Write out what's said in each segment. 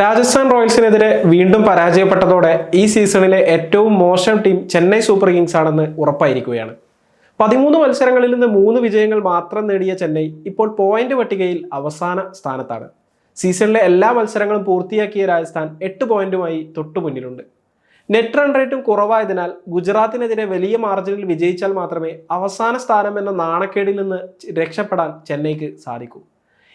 രാജസ്ഥാൻ റോയൽസിനെതിരെ വീണ്ടും പരാജയപ്പെട്ടതോടെ ഈ സീസണിലെ ഏറ്റവും മോശം ടീം ചെന്നൈ സൂപ്പർ കിങ്സ് ആണെന്ന് ഉറപ്പായിരിക്കുകയാണ്. പതിമൂന്ന് മത്സരങ്ങളിൽ നിന്ന് മൂന്ന് വിജയങ്ങൾ മാത്രം നേടിയ ചെന്നൈ ഇപ്പോൾ പോയിന്റ് പട്ടികയിൽ അവസാന സ്ഥാനത്താണ്. സീസണിലെ എല്ലാ മത്സരങ്ങളും പൂർത്തിയാക്കിയ രാജസ്ഥാൻ എട്ട് പോയിന്റുമായി തൊട്ടു മുന്നിലുണ്ട്. നെറ്റ് റൺ റേറ്റും കുറവായതിനാൽ ഗുജറാത്തിനെതിരെ വലിയ മാർജിനിൽ വിജയിച്ചാൽ മാത്രമേ അവസാന സ്ഥാനം എന്ന നാണക്കേടിൽ നിന്ന് രക്ഷപ്പെടാൻ ചെന്നൈക്ക് സാധിക്കൂ.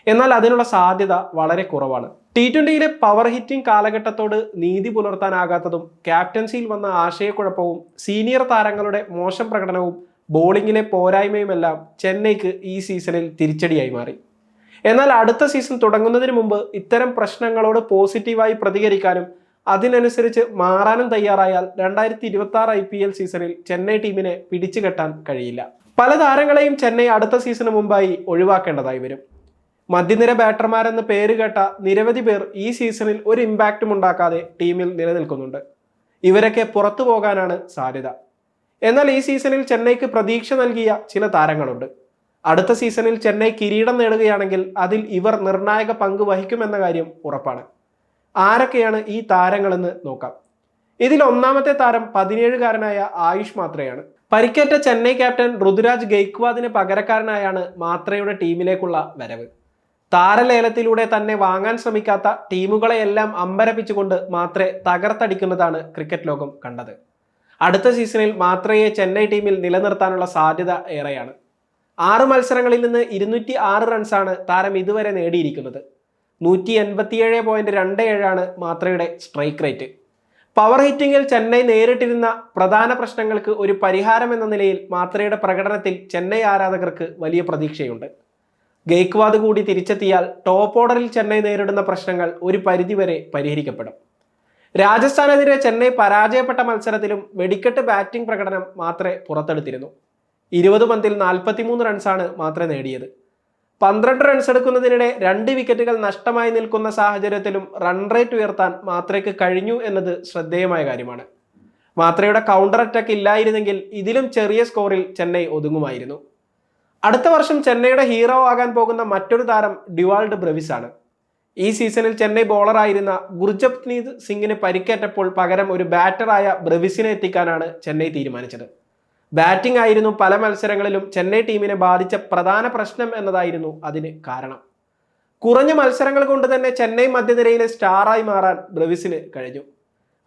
എന്നാൽ അതിനുള്ള സാധ്യത വളരെ കുറവാണ്. ടി ട്വന്റിയിലെ പവർ ഹിറ്റിംഗ് കാലഘട്ടത്തോട് നീതി പുലർത്താനാകാത്തതും ക്യാപ്റ്റൻസിയിൽ വന്ന ആശയക്കുഴപ്പവും സീനിയർ താരങ്ങളുടെ മോശം പ്രകടനവും ബോളിങ്ങിലെ പോരായ്മയുമെല്ലാം ചെന്നൈക്ക് ഈ സീസണിൽ തിരിച്ചടിയായി മാറി. എന്നാൽ അടുത്ത സീസൺ തുടങ്ങുന്നതിന് മുമ്പ് ഇത്തരം പ്രശ്നങ്ങളോട് പോസിറ്റീവായി പ്രതികരിക്കാനും അതിനനുസരിച്ച് മാറാനും തയ്യാറായാൽ രണ്ടായിരത്തി ഇരുപത്തി ആറ് ഐ പി എൽ സീസണിൽ ചെന്നൈ ടീമിനെ പിടിച്ചുകെട്ടാൻ കഴിയില്ല. പല താരങ്ങളെയും ചെന്നൈ അടുത്ത സീസണ് മുമ്പായി ഒഴിവാക്കേണ്ടതായി വരും. മധ്യനിര ബാറ്റർമാരെന്ന് പേര് കേട്ട നിരവധി പേർ ഈ സീസണിൽ ഒരു ഇമ്പാക്റ്റും ഉണ്ടാക്കാതെ ടീമിൽ നിലനിൽക്കുന്നുണ്ട്. ഇവരൊക്കെ പുറത്തു പോകാനാണ് സാധ്യത. എന്നാൽ ഈ സീസണിൽ ചെന്നൈക്ക് പ്രതീക്ഷ നൽകിയ ചില താരങ്ങളുണ്ട്. അടുത്ത സീസണിൽ ചെന്നൈ കിരീടം നേടുകയാണെങ്കിൽ അതിൽ ഇവർ നിർണായക പങ്ക് വഹിക്കുമെന്ന കാര്യം ഉറപ്പാണ്. ആരൊക്കെയാണ് ഈ താരങ്ങളെന്ന് നോക്കാം. ഇതിൽ ഒന്നാമത്തെ താരം പതിനേഴുകാരനായ ആയുഷ് മാത്രയാണ്. പരിക്കേറ്റ ചെന്നൈ ക്യാപ്റ്റൻ ഋതുരാജ് ഗെയ്ക്വാദിന് പകരക്കാരനായാണ് മാത്രയുടെ ടീമിലേക്കുള്ള വരവ്. താരലേലത്തിലൂടെ തന്നെ വാങ്ങാൻ ശ്രമിക്കാത്ത ടീമുകളെയെല്ലാം അമ്പരപ്പിച്ചുകൊണ്ട് മാത്രേ തകർത്തടിക്കുന്നതാണ് ക്രിക്കറ്റ് ലോകം കണ്ടത്. അടുത്ത സീസണിൽ മാത്രയെ ചെന്നൈ ടീമിൽ നിലനിർത്താനുള്ള സാധ്യത ഏറെയാണ്. ആറ് മത്സരങ്ങളിൽ നിന്ന് ഇരുന്നൂറ്റി ആറ് റൺസാണ് താരം ഇതുവരെ നേടിയിരിക്കുന്നത്. നൂറ്റി എൺപത്തിയേഴ് പോയിന്റ് രണ്ട് ഏഴാണ് മാത്രയുടെ സ്ട്രൈക്ക് റേറ്റ്. പവർ ഹിറ്റിംഗിൽ ചെന്നൈ നേരിട്ടിരുന്ന പ്രധാന പ്രശ്നങ്ങൾക്ക് ഒരു പരിഹാരം എന്ന നിലയിൽ മാത്രയുടെ പ്രകടനത്തിൽ ചെന്നൈ ആരാധകർക്ക് വലിയ പ്രതീക്ഷയുണ്ട്. ഗെയ്ക്വാദ് കൂടി തിരിച്ചെത്തിയാൽ ടോപ്പ് ഓർഡറിൽ ചെന്നൈ നേരിടുന്ന പ്രശ്നങ്ങൾ ഒരു പരിധിവരെ പരിഹരിക്കപ്പെടും. രാജസ്ഥാനെതിരെ ചെന്നൈ പരാജയപ്പെട്ട മത്സരത്തിലും വെടിക്കെട്ട് ബാറ്റിംഗ് പ്രകടനം മാത്രമേ പുറത്തെടുത്തിരുന്നു. ഇരുപത് പന്തിൽ നാൽപ്പത്തിമൂന്ന് റൺസാണ് മാത്രമേ നേടിയത്. പന്ത്രണ്ട് റൺസ് എടുക്കുന്നതിനിടെ രണ്ട് വിക്കറ്റുകൾ നഷ്ടമായി നിൽക്കുന്ന സാഹചര്യത്തിലും റൺ റേറ്റ് ഉയർത്താൻ മാത്രയ്ക്ക് കഴിഞ്ഞു എന്നത് ശ്രദ്ധേയമായ കാര്യമാണ്. മാത്രയുടെ കൗണ്ടർ അറ്റാക്ക് ഇല്ലായിരുന്നെങ്കിൽ ഇതിലും ചെറിയ സ്കോറിൽ ചെന്നൈ ഒതുങ്ങുമായിരുന്നു. അടുത്ത വർഷം ചെന്നൈയുടെ ഹീറോ ആകാൻ പോകുന്ന മറ്റൊരു താരം ഡിവാൾഡ് ബ്രവിസ് ആണ് ഈ സീസണിൽ ചെന്നൈ ബോളറായിരുന്ന ഗുർജപ്നീത് സിംഗിന് പരിക്കേറ്റപ്പോൾ പകരം ഒരു ബാറ്ററായ ബ്രവിസിനെ എത്തിക്കാനാണ് ചെന്നൈ തീരുമാനിച്ചത്. ബാറ്റിംഗ് ആയിരുന്നു പല മത്സരങ്ങളിലും ചെന്നൈ ടീമിനെ ബാധിച്ച പ്രധാന പ്രശ്നം എന്നതായിരുന്നു അതിന് കാരണം. കുറഞ്ഞ മത്സരങ്ങൾ കൊണ്ട് തന്നെ ചെന്നൈ മധ്യനിരയിലെ സ്റ്റാറായി മാറാൻ ബ്രവിസിന് കഴിഞ്ഞു.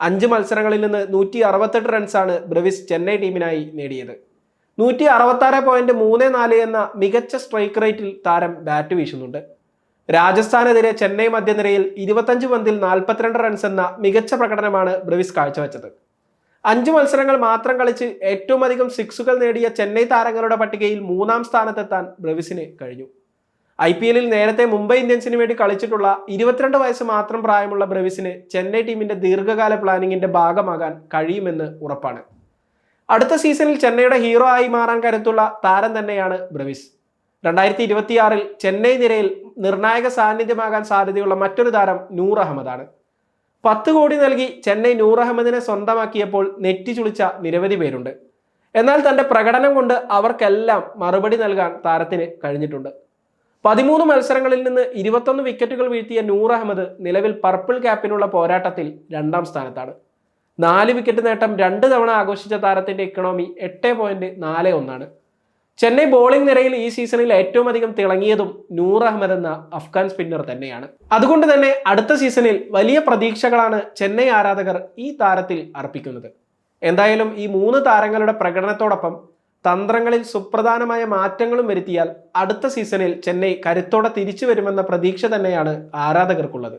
അഞ്ച് മത്സരങ്ങളിൽ നിന്ന് നൂറ്റി അറുപത്തെട്ട് റൺസാണ് ബ്രവിസ് ചെന്നൈ ടീമിനായി നേടിയത്. നൂറ്റി അറുപത്താറ് പോയിന്റ് മൂന്ന് നാല് എന്ന മികച്ച സ്ട്രൈക്ക് റേറ്റിൽ താരം ബാറ്റ് വീശുന്നുണ്ട്. രാജസ്ഥാനെതിരെ ചെന്നൈ മധ്യനിരയിൽ ഇരുപത്തഞ്ച് പന്തിൽ നാൽപ്പത്തിരണ്ട് റൺസ് എന്ന മികച്ച പ്രകടനമാണ് ബ്രവിസ് കാഴ്ചവെച്ചത്. അഞ്ച് മത്സരങ്ങൾ മാത്രം കളിച്ച് ഏറ്റവും അധികം സിക്സുകൾ നേടിയ ചെന്നൈ താരങ്ങളുടെ പട്ടികയിൽ മൂന്നാം സ്ഥാനത്തെത്താൻ ബ്രവിസിന് കഴിഞ്ഞു. ഐ പി എല്ലിൽ നേരത്തെ മുംബൈ ഇന്ത്യൻസിന് വേണ്ടി കളിച്ചിട്ടുള്ള ഇരുപത്തിരണ്ട് വയസ്സ് മാത്രം പ്രായമുള്ള ബ്രവിസിന് ചെന്നൈ ടീമിന്റെ ദീർഘകാല പ്ലാനിങ്ങിന്റെ ഭാഗമാകാൻ കഴിയുമെന്ന് ഉറപ്പാണ്. അടുത്ത സീസണിൽ ചെന്നൈയുടെ ഹീറോ ആയി മാറാൻ കരുത്തുള്ള താരം തന്നെയാണ് ബ്രവിസ്. രണ്ടായിരത്തി ഇരുപത്തിയാറിൽ ചെന്നൈ നിരയിൽ നിർണായക സാന്നിധ്യമാകാൻ സാധ്യതയുള്ള മറ്റൊരു താരം നൂർ അഹമ്മദാണ്. പത്ത് കോടി നൽകി ചെന്നൈ നൂർ അഹമ്മദിനെ സ്വന്തമാക്കിയപ്പോൾ നെറ്റി ചുളിച്ച നിരവധി പേരുണ്ട്. എന്നാൽ തന്റെ പ്രകടനം കൊണ്ട് അവർക്കെല്ലാം മറുപടി നൽകാൻ താരത്തിന് കഴിഞ്ഞിട്ടുണ്ട്. പതിമൂന്ന് മത്സരങ്ങളിൽ നിന്ന് ഇരുപത്തൊന്ന് വിക്കറ്റുകൾ വീഴ്ത്തിയ നൂർ അഹമ്മദ് നിലവിൽ പർപ്പിൾ ക്യാപ്പിനുള്ള പോരാട്ടത്തിൽ രണ്ടാം സ്ഥാനത്താണ്. നാല് വിക്കറ്റ് നേട്ടം രണ്ട് തവണ ആഘോഷിച്ച താരത്തിന്റെ ഇക്കണോമി എട്ട് പോയിന്റ് നാല് ഒന്നാണ്. ചെന്നൈ ബോളിംഗ് നിരയിൽ ഈ സീസണിൽ ഏറ്റവും അധികം തിളങ്ങിയതും നൂർ അഹമ്മദ് എന്ന അഫ്ഗാൻ സ്പിന്നർ തന്നെയാണ്. അതുകൊണ്ട് തന്നെ അടുത്ത സീസണിൽ വലിയ പ്രതീക്ഷകളാണ് ചെന്നൈ ആരാധകർ ഈ താരത്തിൽ അർപ്പിക്കുന്നത്. എന്തായാലും ഈ മൂന്ന് താരങ്ങളുടെ പ്രകടനത്തോടൊപ്പം തന്ത്രങ്ങളിൽ സുപ്രധാനമായ മാറ്റങ്ങളും വരുത്തിയാൽ അടുത്ത സീസണിൽ ചെന്നൈ കരുത്തോടെ തിരിച്ചു വരുമെന്ന പ്രതീക്ഷ തന്നെയാണ് ആരാധകർക്കുള്ളത്.